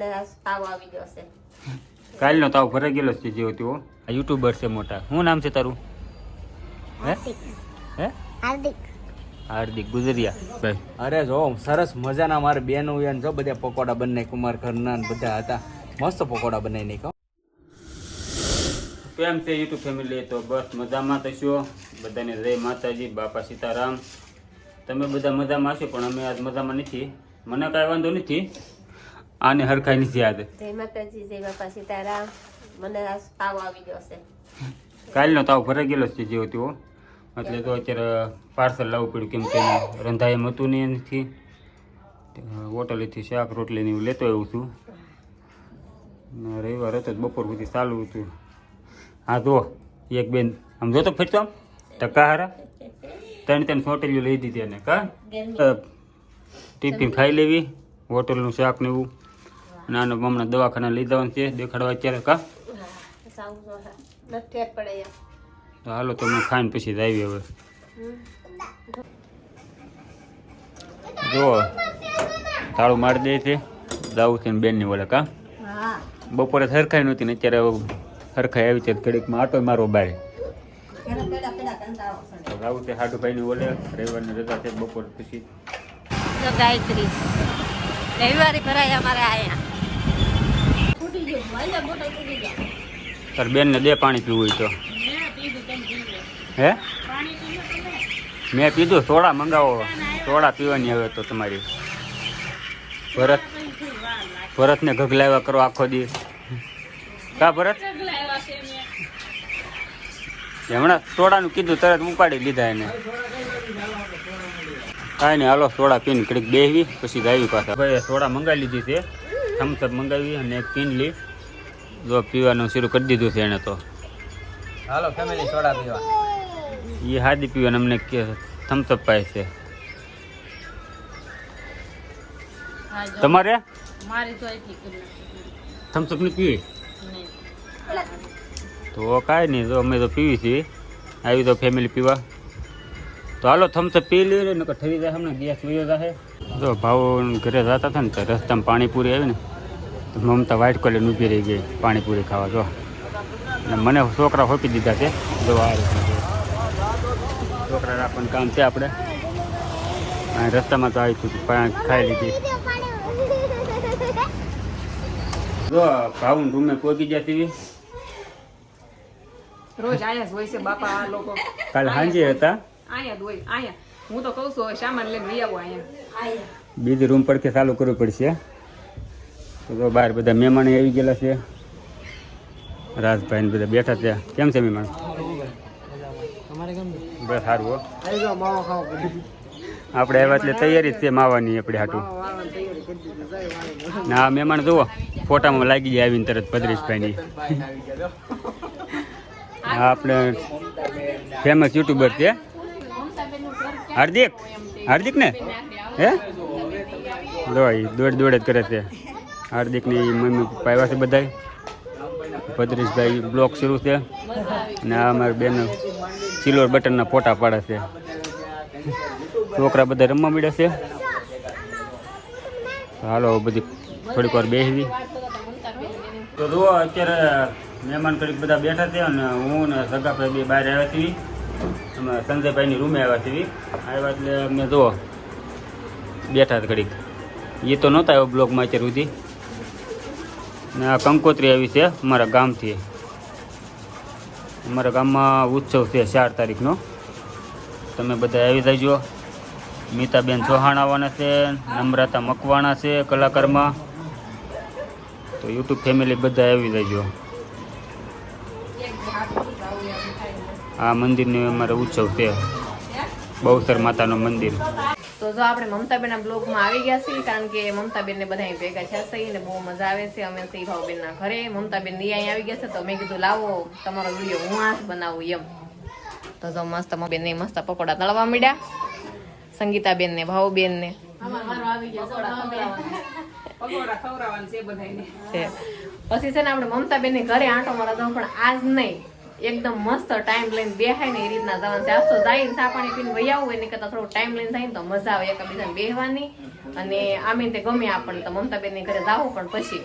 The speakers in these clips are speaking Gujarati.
તાવ આવી કાલનો તાવ ભરાઈ ગયેલો છે જેવો તેવો. આ યુટ્યુબર છે મોટા. શું નામ છે તારું? હે? હે? હાર્દિક. હાર્દિક ગુજરિયા. ભાઈ અરે જો સરસ મજાના મારે બેનો યાન જો બધા પકોડા બનાવી કુમાર ઘરના ને બધા હતા. મસ્ત પકોડા બનાવી નાખ્યો કેમ છે યુટ્યુબ ફેમિલી? તો બસ મજામાં તો છો? બધાને જય માતાજી બાપા સીતારામ. તમે બધા મજામાં હશો? પણ અમે આજ મજામાં નથી. મને કાંઈ વાંધો નથી. આને હરખાઈ નથી યાદ. જય માતાજી જય બાપા સીતારામ. મને તાવ આવી ગયો છે. કાલનો તાવ ભરાઈ ગયેલો છે જેવો તેવો. એટલે તો અત્યારે પાર્સલ લાવવું પડ્યું કેમ કે રંધાય એમ હતું નહીં એનાથી. હોટલેથી શાક રોટલીને એવું લેતો આવ્યું છું. રવિવાર હતો બપોર સુધી ચાલુ હતું. હા જો એક બેન. આમ જોતો ફરતો આમ? ટકા હારા ત્રણ ત્રણ હોટેલીઓ લઈ દીધી એને. કા? ટિફિન ખાઈ લેવી હોટલનું શાક ને એવું. અને હમણાં દવાખાના લીધા છે. દેખાડવા અત્યારે કા? જો તો હાલો તો હું ખાઈને પછી જ આવી હવે. જુઓ તાળું મારી દે છે. જાવું છે ને બેનની ઓલે કા? બપોરે સરખાઈ નહોતી ને અત્યારે સરખાઈ આવી છે ઘડીકમાં આટો મારો બારે. ની ચડે તો જાવું હાડુભાઈની ઓલે રવિવારની રજા છે બપોર પછી. ગાયત્રી. રવિવારે ભરાય અમારે આયા ફૂટી બેન તાર બેનને દે પાણી પીવું હોય તો. હે? મેં પીધું સોડા મંગાવો. સોડા પીવાની હવે તો તમારી. ભરત. ભરતને ઘગલાવ્યા કરો આખો દી કા ભરત? હમણાં સોડાનું કીધું તરત ઉપાડી લીધા એને. કાંઈ નહીં હાલો સોડા પીને કડીક બેહવી પછી આવી પાછા. ભાઈ સોડા મંગાવી લીધી છે. થમ્સઅપ મંગાવી અને એક કિનલી જો પીવાનું શરૂ કરી દીધું છે એને તો. હાલો ફેમિલી સોડા પીવા. એ હાદી પીવાનું અમને કે થમ્સઅપ પાય છે. તમારે? મારી તો એટલી ની પીવી? તો કાંઈ નહીં જો અમે તો પીવી છીએ. આવી તો ફેમિલી પીવા. તો હાલો થમ્સઅપ પી લઈએ ને ઠરી જાય હમણાં ગેસ વયો જાય જો ભાવ ઘરે જતા હતા ને તો રસ્તામાં પાણીપુરી આવી ને તો મમતા વ્હાઈટ કલર ઊભી રહી ગઈ પાણીપુરી ખાવા જો. અને મને છોકરા હોપી દીધા છે. જો આ રીતના. છોકરા રાખવાનું કામ છે આપણે. આ રસ્તામાં તો આવી છું ખાઈ લીધી. જો ભાવન રૂમે પહોંચી ગયા ટીવી? રોજ આયા જ હોય છે બાપા આ લોકો. કાલ સાંજે હતા? આયા જ હોય આયા. હું તો કહું છું સામાન લઈને લઈ આવો આયા. બીજી રૂમ પડખે ચાલુ કરવું પડશે તો બહાર બધા મહેમાન આવી ગયેલા છે. રાજભાઈ બધા બેઠા છે. કેમ છે મહેમાન? બસ સારું આપણે આવ્યા એટલે તૈયારી જ છે માવાની આપણે હાટું. ના મહેમાન જુઓ, ફોટામાં લાગી જાય આવીને તરત ભદ્રેશભાઈની. આ આપણે ફેમસ યુટ્યુબર છે. હાર્દિક? હાર્દિક ને હે દોડ દોડ જ કરે છે. હાર્દિકની મમ્મી પપ્પા આવ્યા છે બધાય. ભદ્રેશભાઈ બ્લોક શરૂ છે અને આ અમારી બેન સિલ્વર બટનના ફોટા પાડે છે. છોકરા બધા રમવા મળ્યા છે. હાલો, બધી થોડીક વાર બેસવી તો જુઓ, અત્યારે મહેમાન કરી બધા બેઠા છે અને હું ને સગાભાઈ બે બહાર આવ્યા છીએ. અમે સંજયભાઈની રૂમે આવ્યા છીએ. આવ્યા એટલે અમને જુઓ, બેઠા ઘડીક. એ તો નહોતા આવ્યો બ્લોકમાં અત્યાર સુધી. ને આ કંકોત્રી આવી છે અમારા ગામથી. અમારા ગામમાં ઉત્સવ છે ચાર તારીખનો. તમે બધા આવી જજો. મીતાબેન ચૌહાણ આવવાના છે, નમ્રતા મકવાણા છે કલાકારમાં. તો યુટ્યુબ ફેમિલી બધા આવી જજો. આ મંદિરનું અમારે ઉત્સવ છે. બહુસર માતાનું મંદિર. તો જો આપણે મમતાબેનના બ્લોગમાં આવી ગયા છીએ કારણ કે મમતાબેનને બધા ભેગા થયા છે ને બહુ મજા આવે છે. અમે સી ભાવબેન ના ઘરે મમતાબેનની અહીં આવી ગયા છે. તો મેં કીધું લાવો તમારો વીડિયો હું આ જ બનાવું એમ. તો જો મસ્ત બેન મસ્ત પકોડા તળવા માંડ્યા. સંગીતાબેનને ભાવબેનને ભાવબેન ને છે પછી છે ને આપણે મમતાબેનને ઘરે આંટો મારા જાઉં પણ આજ નહીં. એકદમ મસ્ત ટાઈમ લઈને બેહાય ને એ રીતના જવાનું છે. આપતો જાય ચા પાણી પીને વહી આવું એની કરતા થોડો ટાઈમ લઈને જાય ને તો મજા આવે એકબીજાને બેહવાની. અને આમે તે ગમે આપણને તો મમતાબેનની ઘરે જાવું પણ પછી.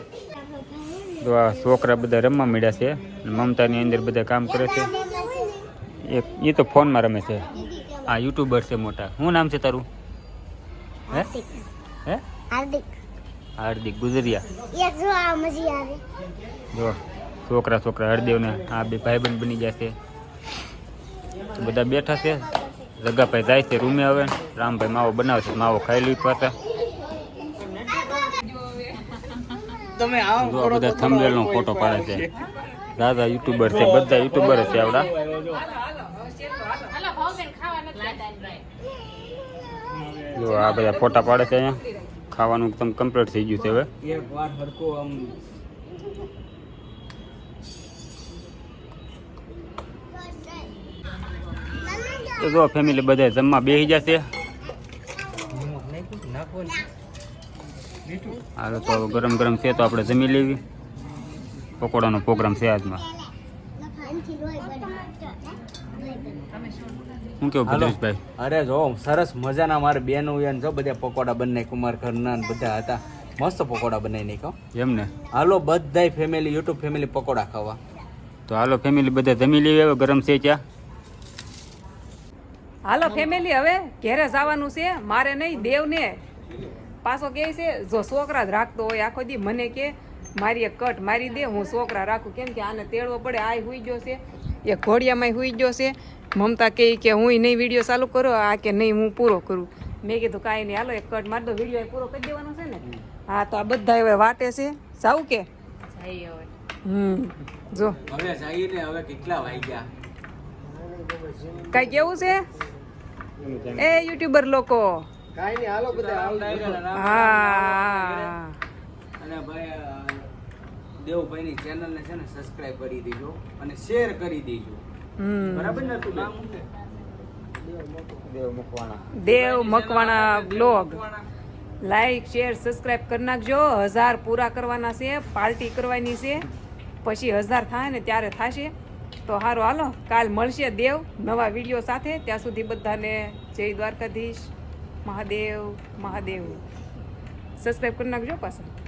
તો આ છોકરા બધા રમવા મળ્યા છે અને મમતાની અંદર બધા કામ કરે છે. એક એ તો ફોનમાં રમે છે. આ યુટ્યુબર છે મોટા. શું નામ છે તારું? હે? હે? હાર્દિક. હાર્દિક ગુજરિયા. જો આ મજી આવે. જો. છોકરા છોકરા હરદેવને આ બે ભાઈબંધ બની ગયા છે. બધા બેઠા છે. જગાભાઈ જાય છે રૂમે હવે. રામભાઈ માવો બનાવશે માવો ખાઈ લઈ પાછા. જો આ બધા થંબનેલ નો ફોટો પાડે છે. દાદા યુટ્યુબર છે બધા યુટ્યુબર છે આવડા. જો આ બધા ફોટા પાડે છે અહીંયા. ખાવાનું એકદમ કમ્પ્લીટ થઈ ગયું છે હવે. તો જો ફેમિલી બધા જમવા બેસી જશે. હાલો તો ગરમ ગરમ છે તો આપણે જમી લેવી. પકોડાનો પ્રોગ્રામ છે આજમાં. હું કેવું. ભદ્રેશભાઈ અરે જો સરસ મજાના મારે બેનો યાન જો બધા પકોડા બનાવી કુમાર ઘરના બધા હતા. મસ્ત પકોડા બનાવી નાખ્યો એમને હાલો બધાય ફેમિલી યુટ્યુબ ફેમિલી પકોડા ખાવા. તો હાલો ફેમિલી બધા જમી લેવી ગરમ છે ચા. હાલો ફેમિલી હવે ઘેરે જવાનું છે. મારે નહીં દેવને પાછો કહે છે જો છોકરા જ રાખતો હોય આખો દી મને કે મારી એક કટ મારી દે હું છોકરા રાખું. કેમ કે આને તેડવો પડે આ હુઈ ગયો છે. એ ઘોડિયામાં હુઈ ગયો છે. મમતા કહે કે હું નહીં વીડિયો ચાલુ કરો આ કે નહીં હું પૂરો કરું. મેં કીધું કાંઈ નહીં હાલો એક કટ મારી દો વીડિયો પૂરો કરી દેવાનો છે ને. હા તો આ બધા હવે વાટે છે. જાવું કે? હમ જો. હવે જઈને હવે કેટલા વાગ્યા? કઈ કેવું છે? એ યુટ્યુબર લોકો. કાઈ નહીં હાલો બધા. હા અને ભાઈ દેવભાઈની ચેનલને છે ને સબસ્ક્રાઇબ કરી દેજો અને શેર કરી દેજો. બરાબર ને તું Dev Makwana. Blog like share subscribe કરી નાખજો. હજાર પૂરા કરવાના છે પાર્ટી કરવાની છે. પછી હજાર થાય ને ત્યારે થશે. તો હારો, હાલો. કાલ મળશે દેવ નવા વીડિયો સાથે. ત્યાં સુધી બધાને જય દ્વારકાધીશ. મહાદેવ મહાદેવ. સબસ્ક્રાઈબ કરી નાખજો પાછા.